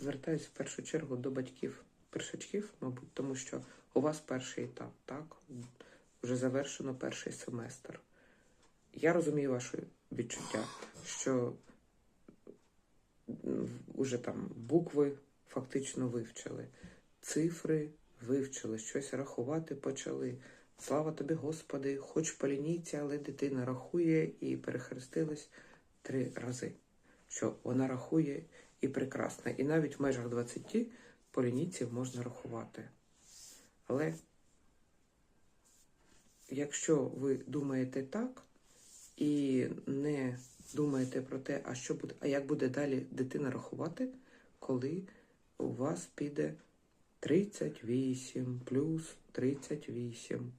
звертаюся в першу чергу до батьків першачків, мабуть, тому що у вас перший етап, так? Вже завершено перший семестр. Я розумію ваше відчуття, що м, уже там букви фактично вивчили, цифри вивчили, щось рахувати почали. Слава тобі, Господи, хоч по лінійці, але дитина рахує і перехрестилась три рази. Що вона рахує і прекрасно. І навіть в межах 20 по лінійці можна рахувати. Але якщо ви думаєте так і не думаєте про те, а що буде, а як буде далі дитина рахувати, коли у вас піде 38 плюс 38.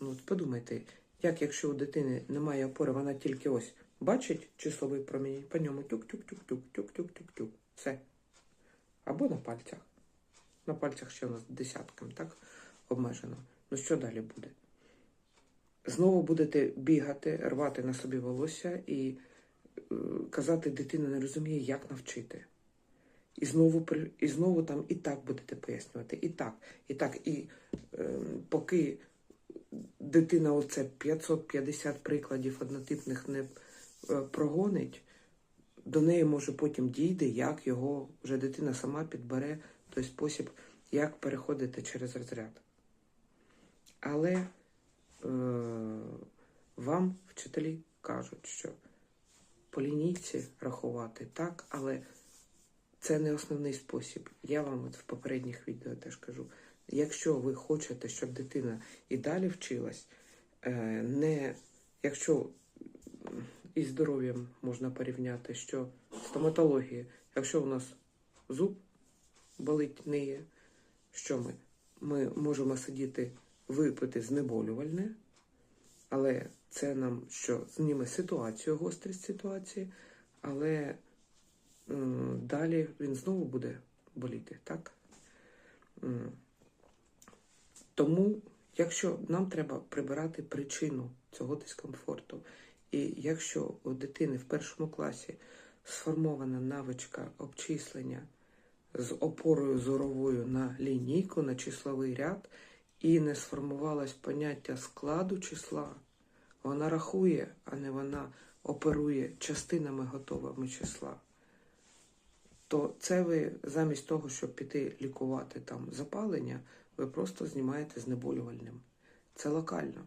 Ну, от подумайте, як якщо у дитини немає опори, вона тільки ось бачить числовий промінь, по ньому тюк-тюк-тюк-тюк, тюк-тюк-тюк-тюк. Все. Або на пальцях. На пальцях ще у нас десятками, так? Обмежено. Ну що далі буде? Знову будете бігати, рвати на собі волосся і е, казати, дитина не розуміє, як навчити. І знову і знову там і так будете пояснювати, і так, і так. І е, поки дитина оце 550 прикладів однотипних не прогонить, до неї може потім дійде, як його вже дитина сама підбере той спосіб, як переходити через розряд. Але е, вам вчителі кажуть, що по лінійці рахувати так, але це не основний спосіб. Я вам от в попередніх відео теж кажу. Якщо ви хочете, щоб дитина і далі вчилась, е, не якщо із здоров'ям можна порівняти, що стоматологія, якщо у нас зуб болить, ниє, що ми? Ми можемо сидіти, випити знеболювальне, але це нам що зніме ситуацію, гострість ситуації, але м, далі він знову буде боліти, так? М. Тому, якщо нам треба прибирати причину цього дискомфорту, і якщо у дитини в першому класі сформована навичка обчислення з опорою зоровою на лінійку, на числовий ряд, і не сформувалось поняття складу числа, вона рахує, а не вона оперує частинами готовими числа, то це ви замість того, щоб піти лікувати там запалення, ви просто знімаєте знеболювальним. Це локально,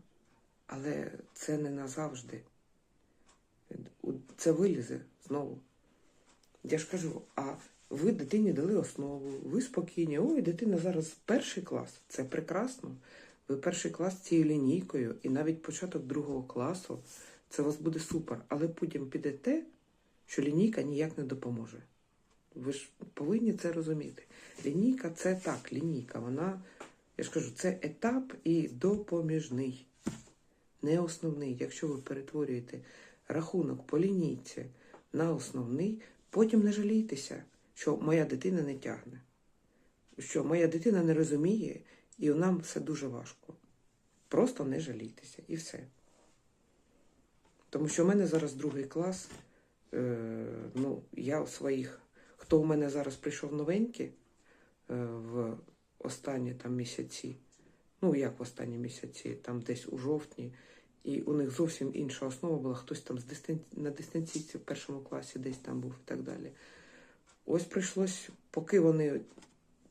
але це не назавжди. Це вилізе знову. Я ж кажу, а ви дитині дали основу, ви спокійні. Ой, дитина зараз перший клас. Це прекрасно. Ви перший клас цією лінійкою, і навіть початок другого класу, це у вас буде супер. Але потім піде те, що лінійка ніяк не допоможе. Ви ж повинні це розуміти. Лінійка це так, лінійка. Вона, я ж кажу, це етап і допоміжний, не основний. Якщо ви перетворюєте рахунок по лінійці на основний, потім не жалійтеся, що моя дитина не тягне, що моя дитина не розуміє, і нам все дуже важко. Просто не жалійтеся і все. Тому що в мене зараз другий клас. Е, ну, я у своїх, хто у мене зараз прийшов новенький е, в останні там місяці, ну як в останні місяці, там десь у жовтні, і у них зовсім інша основа була, хтось там з дистан... на дистанційці в першому класі десь там був і так далі. Ось прийшлось, поки вони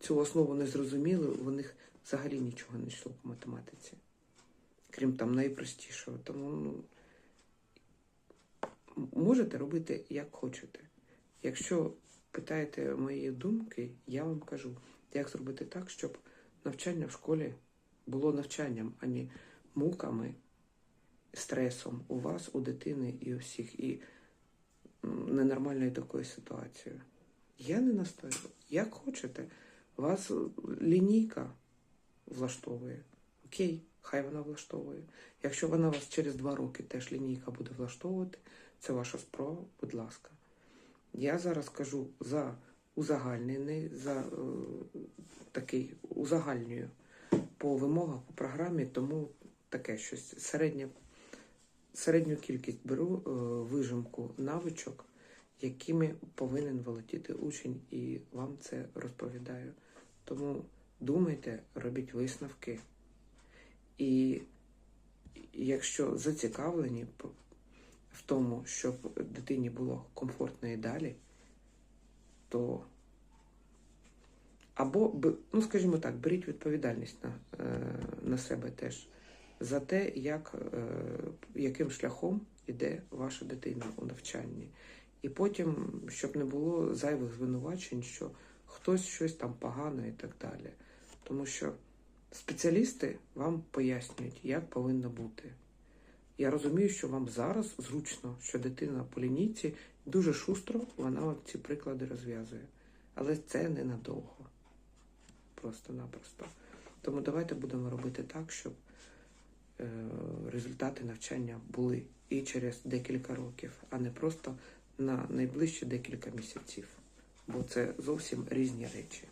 цю основу не зрозуміли, у них взагалі нічого не йшло по математиці. Крім там найпростішого. Тому ну, можете робити як хочете. Якщо питаєте моєї думки, я вам кажу, як зробити так, щоб навчання в школі було навчанням, а не муками, стресом у вас, у дитини і у всіх, і ненормальною такою ситуацією. Я не настаю. Як хочете, вас лінійка влаштовує. Окей, хай вона влаштовує. Якщо вона вас через два роки теж лінійка буде влаштовувати, це ваша справа, будь ласка. Я зараз кажу за узагальнений, за е, такий узагальнюю по вимогах по програмі, тому таке щось середнє, середню кількість беру е, вижимку навичок якими повинен володіти учень, і вам це розповідаю. Тому думайте, робіть висновки. І якщо зацікавлені в тому, щоб дитині було комфортно і далі, то або, ну скажімо так, беріть відповідальність на, е, на себе теж за те, як, е, яким шляхом іде ваша дитина у навчанні. І потім, щоб не було зайвих звинувачень, що хтось щось там погано і так далі. Тому що спеціалісти вам пояснюють, як повинно бути. Я розумію, що вам зараз зручно, що дитина по лінійці дуже шустро вона ці приклади розв'язує. Але це ненадовго. Просто-напросто. Тому давайте будемо робити так, щоб результати навчання були і через декілька років, а не просто на найближчі декілька місяців. Бо це зовсім різні речі.